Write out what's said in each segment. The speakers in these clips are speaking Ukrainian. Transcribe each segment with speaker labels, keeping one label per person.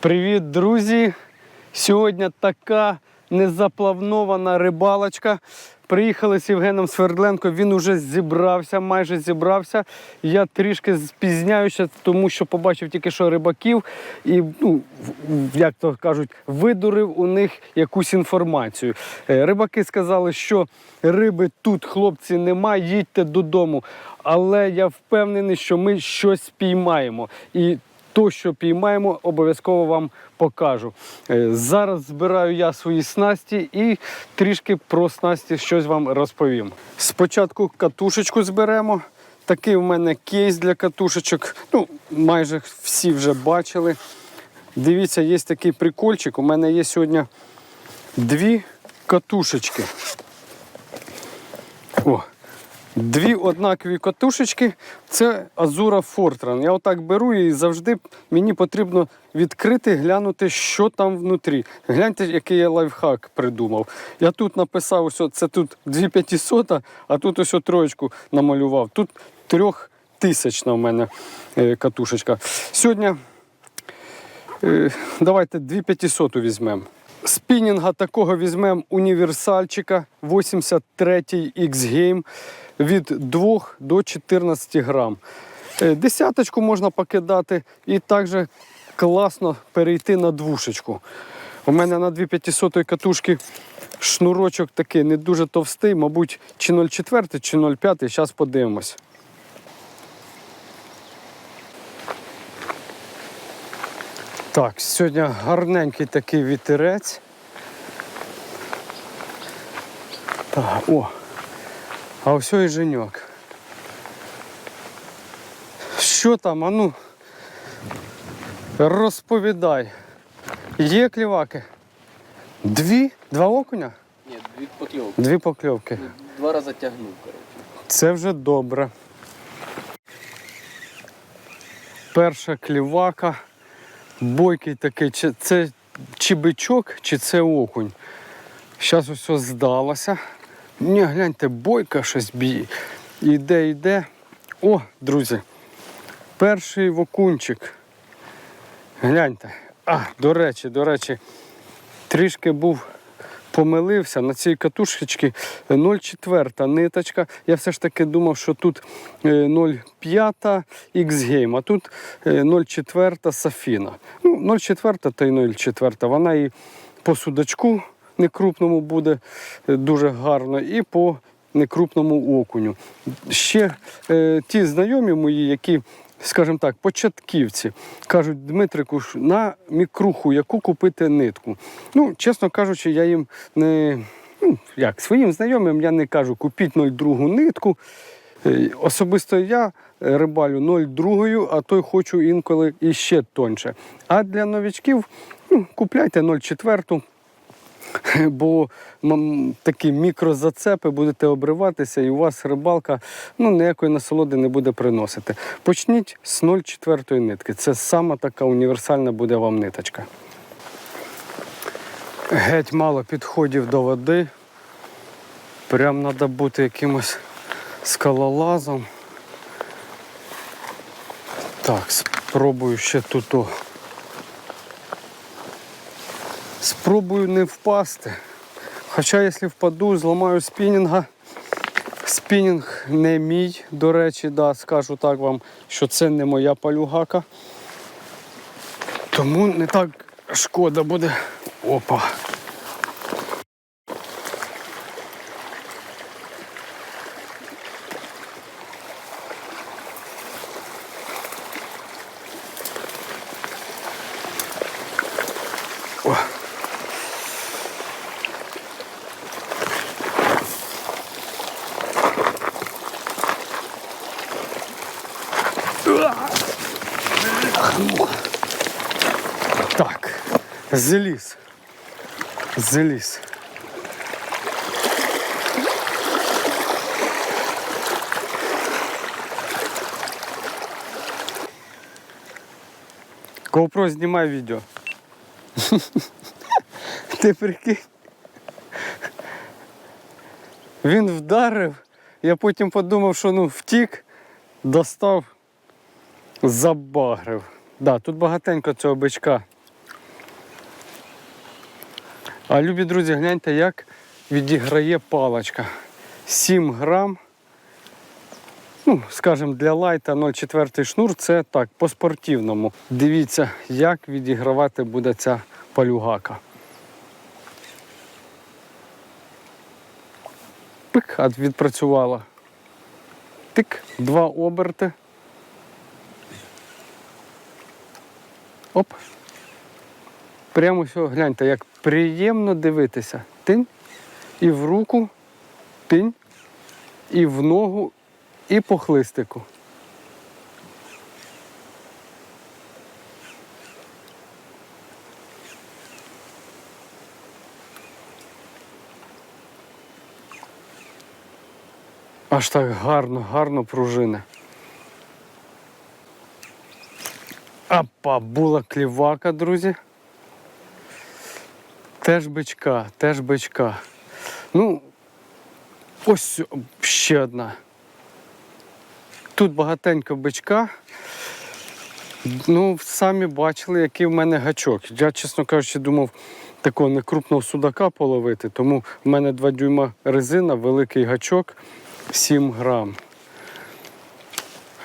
Speaker 1: Привіт, друзі! Сьогодні така незапланована рибалочка. Приїхали з Євгеном Свердленко, він уже зібрався, майже зібрався. Я трішки спізняюся, тому що побачив тільки що рибаків і, ну, як то кажуть, видурив у них якусь інформацію. Е, Рибаки сказали, що риби тут, хлопці, немає, їдьте додому. Але я впевнений, що ми щось спіймаємо. І то, що піймаємо, обов'язково вам покажу. Е, Зараз збираю я свої снасті і трішки про снасті щось вам розповім. Спочатку катушечку зберемо. Такий у мене кейс для катушечок. Ну, майже всі вже бачили. Дивіться, є такий прикольчик. У мене є сьогодні дві катушечки. О, Дві однакові катушечки це Азура Fortran. Я отак беру і завжди мені потрібно відкрити, глянути, що там внутрі. Гляньте, який я лайфхак придумав. Я тут написав, ось це тут 2500, а тут ось троєчку намалював. Тут трьохтисячна у мене е, катушечка. Сьогодні е, давайте 2500 візьмемо. Спінінга такого візьмемо універсальчика 83 X-Game від 2 до 14 грам. Е, Десяточку можна покидати і також класно перейти на двушечку. У мене на 2500 катушки шнурочок такий не дуже товстий, мабуть, чи 0,4, чи 0,5. Зараз подивимось. Так, сьогодні гарненький такий вітерець. Так, о, а ось і женьок. Що там, ану? Розповідай. Є кліваки? Дві? Два окуня?
Speaker 2: Ні, дві покльовки.
Speaker 1: Дві покльовки.
Speaker 2: Два рази тягнув, коротше.
Speaker 1: Це вже добре. Перша клівака. Бойкий такий. Чи це чи бичок, чи це окунь. Зараз усе здалося. Ні, гляньте, бойка щось б'є. Іде, йде. О, друзі. Перший вокунчик. Гляньте. А, до речі, до речі, трішки був помилився на цій катушечці 0,4 ниточка. Я все ж таки думав, що тут е, 0,5 X-Game, а тут е, 0,4 Сафіна. Ну, 0,4 та й 0,4. Вона і по судачку некрупному буде е, дуже гарно, і по некрупному окуню. Ще е, ті знайомі мої, які скажімо так, початківці кажуть, Дмитрику, на мікруху, яку купити нитку. Ну, чесно кажучи, я їм не ну, як, своїм знайомим я не кажу, купіть 0,2 нитку. Е, Особисто я е, рибалю 0,2, а то й хочу інколи іще тоньше. А для новичків ну, купляйте 0,4 бо такі мікрозацепи будете обриватися, і у вас рибалка ну, ніякої насолоди не буде приносити. Почніть з 0,4 нитки. Це сама така універсальна буде вам ниточка. Геть мало підходів до води. Прям треба бути якимось скалолазом. Так, спробую ще тут. О. Спробую не впасти. Хоча, якщо впаду, зламаю спінінга. Спінінг не мій, до речі, да, скажу так вам, що це не моя палюгака. Тому не так шкода буде. Опа. О. Так, заліз. Заліз. GoPro знімай відео. Ти прикинь? Він вдарив, я потім подумав, що ну втік, достав, забагрив. Да, тут багатенько цього бичка А любі друзі, гляньте, як відіграє паличка. 7 грам. Ну, скажімо, для лайта 0,4 шнур це так, по-спортивному. Дивіться, як відігравати буде ця палюгака. Пик, а відпрацювала. Тик, два оберти. Оп. Прямо все, гляньте, як приємно дивитися. Тинь. І в руку, тинь, і в ногу, і по хлистику. Аж так гарно, гарно пружини. Апа, була клівака, друзі. Теж бичка, теж бичка. Ну, ось ще одна. Тут багатенько бичка. Ну, самі бачили, який в мене гачок. Я, чесно кажучи, думав такого некрупного судака половити, тому в мене 2 дюйма резина, великий гачок, 7 грам.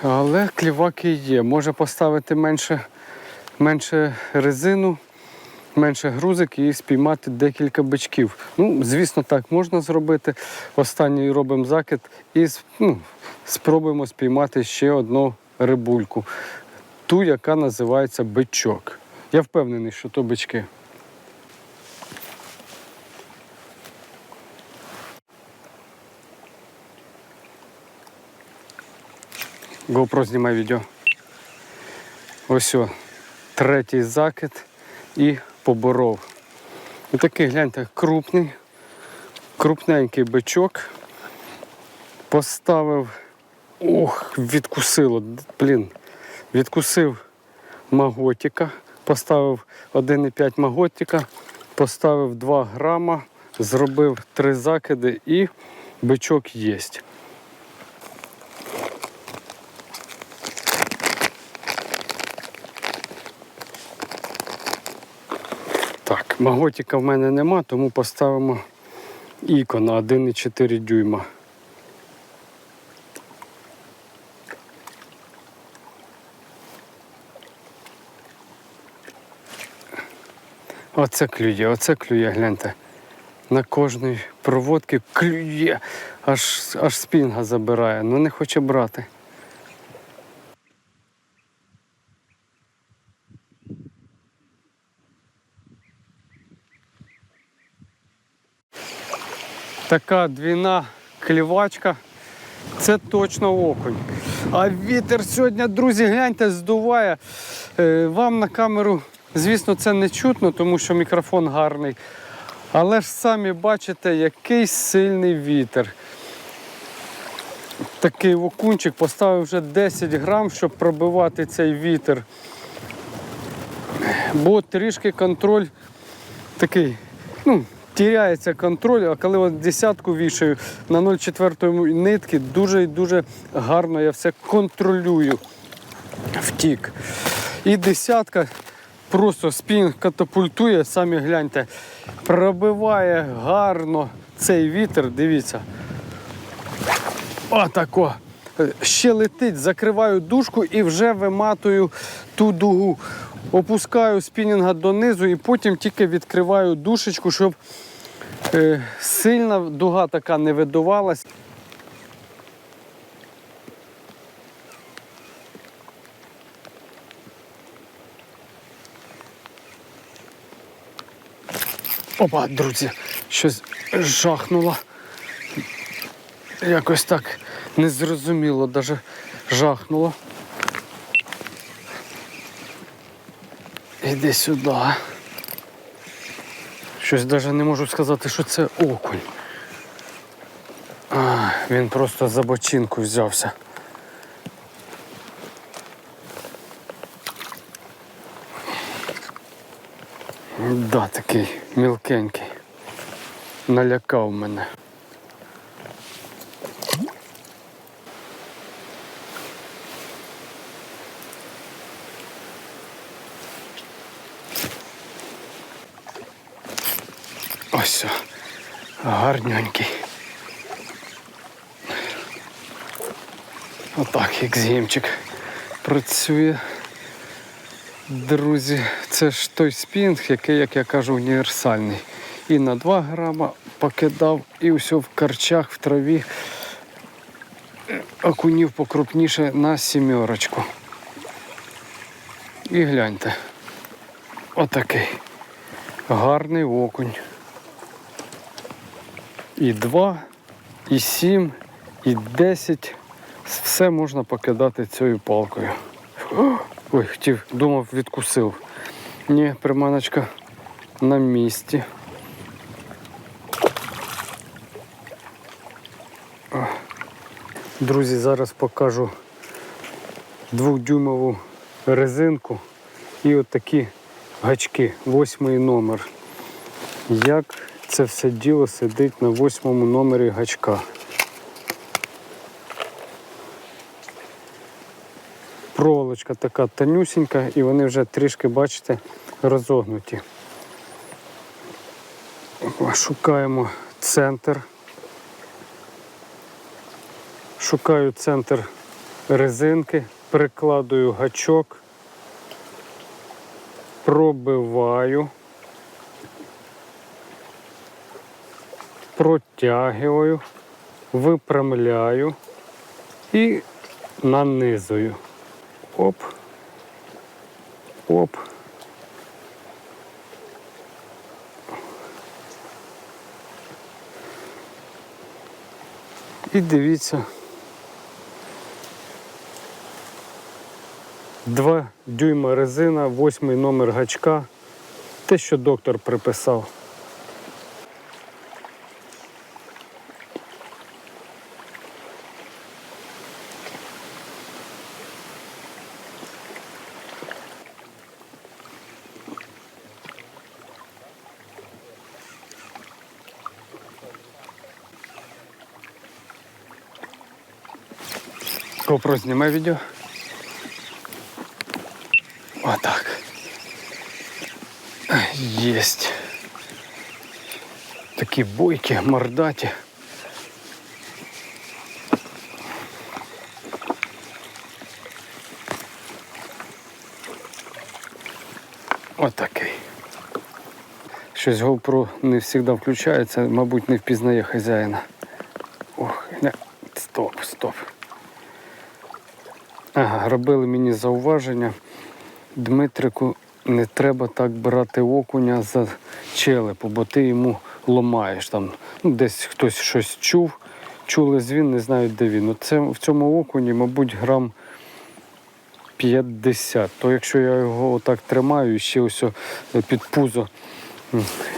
Speaker 1: Але кліваки є. Може поставити менше, менше резину, менше грузик і спіймати декілька бичків. Ну, звісно, так можна зробити. Останній робимо закид і ну, спробуємо спіймати ще одну рибульку. Ту, яка називається бичок. Я впевнений, що то бички. GoPro знімай відео. Ось о, третій закид і поборов. І такий, гляньте, крупний, крупненький бичок. Поставив. Ох, відкусило. Блін. Відкусив маготика, поставив 1,5 маготика, поставив 2 грама, зробив 3 закиди і бичок єсть. Так, маготика в мене нема, тому поставимо іко на 1,4 дюйма. Оце клює, оце клює, гляньте. На кожній проводці клює, аж, аж спінга забирає, ну не хоче брати. Така двійна клівачка. Це точно окунь. А вітер сьогодні, друзі, гляньте, здуває. Е, Вам на камеру, звісно, це не чутно, тому що мікрофон гарний. Але ж самі бачите, який сильний вітер. Такий окунчик поставив вже 10 грам, щоб пробивати цей вітер. Бо трішки контроль такий, ну, тіряється контроль, а коли от десятку вішаю на 0,4 нитки, дуже і дуже гарно я все контролюю. Втік. І десятка просто спін катапультує, самі гляньте, пробиває гарно цей вітер, дивіться. Отако. Ще летить, закриваю дужку і вже виматую ту дугу. Опускаю спінінга донизу і потім тільки відкриваю душечку, щоб е, сильна дуга така не видувалась. Опа, друзі, щось жахнуло. Якось так незрозуміло, даже жахнуло. Іди сюди. Щось навіть не можу сказати, що це окунь. А, він просто за бочинку взявся. Да, такий мілкенький. Налякав мене. Ось. Гарненький. Отак, як зімчик працює. Друзі, це ж той спінг, який, як я кажу, універсальний. І на 2 грама покидав, і все в карчах, в траві окунів покрупніше на сімерочку. І гляньте. Отакий. Гарний окунь. І 2, і 7, і 10. Все можна покидати цією палкою. Ой, хотів, думав, відкусив. Ні, приманочка на місці. Друзі, зараз покажу двохдюймову резинку і от такі гачки, восьмий номер. Як це все діло сидить на восьмому номері гачка. Проволочка така тонюсінька і вони вже трішки, бачите, розогнуті. Шукаємо центр. Шукаю центр резинки, прикладую гачок, пробиваю, протягую, випрямляю і нанизую. Оп. Оп. І дивіться. Два дюйма резина, восьмий номер гачка. Те, що доктор приписав. GoPro знімай відео. Отак. Єсть. Такі бойки, мордаті. Отакий. Щось GoPro не завжди включається, мабуть, не впізнає хазяїна. Ох, не. Стоп, стоп. Ага, робили мені зауваження. Дмитрику, не треба так брати окуня за челепу, бо ти йому ломаєш там. Ну, десь хтось щось чув, чули звін, не знають, де він. Оце в цьому окуні, мабуть, грам 50. То якщо я його отак тримаю і ще ось під пузо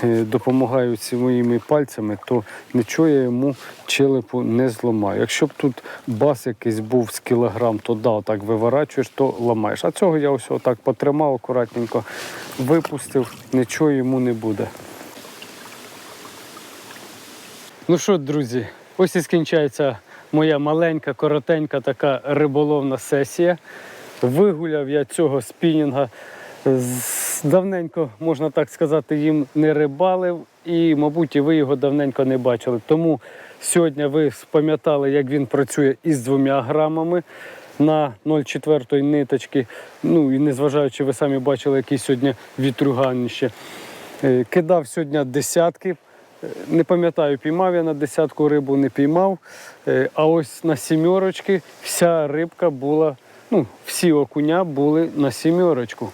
Speaker 1: допомагаю своїми пальцями, то нічого я йому челепу не зламаю. Якщо б тут бас якийсь був з кілограм, то да, отак виворачуєш, то ламаєш. А цього я ось отак потримав акуратненько, випустив, нічого йому не буде. Ну що, друзі, ось і скінчається моя маленька, коротенька така риболовна сесія. Вигуляв я цього спінінга. З- Давненько, можна так сказати, їм не рибалив, і, мабуть, і ви його давненько не бачили. Тому сьогодні ви спам'ятали, як він працює із двома грамами на 0,4 ниточки. Ну і незважаючи, ви самі бачили, який сьогодні вітруганище. Е, Кидав сьогодні десятки. Е, Не пам'ятаю, піймав я на десятку рибу, не піймав. Е, А ось на сімерочки вся рибка була, ну, всі окуня були на сімерочку.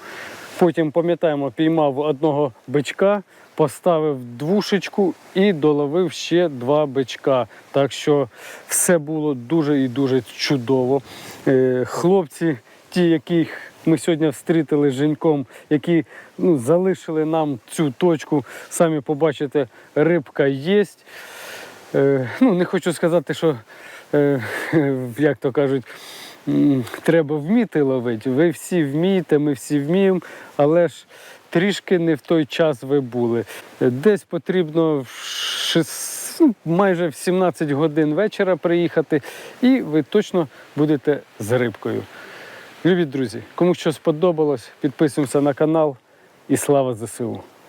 Speaker 1: Потім, пам'ятаємо, піймав одного бичка, поставив двушечку і доловив ще два бичка. Так що все було дуже і дуже чудово. Е, Хлопці, ті, яких ми сьогодні встрітили з Женьком, які ну, залишили нам цю точку, самі побачите, рибка є. Е, ну, не хочу сказати, що, е, як то кажуть, треба вміти ловити. Ви всі вмієте, ми всі вміємо, але ж трішки не в той час ви були. Десь потрібно в шес- ну, майже в 17 годин вечора приїхати, і ви точно будете з рибкою. Любі друзі, кому що сподобалось, підписуємося на канал і слава ЗСУ!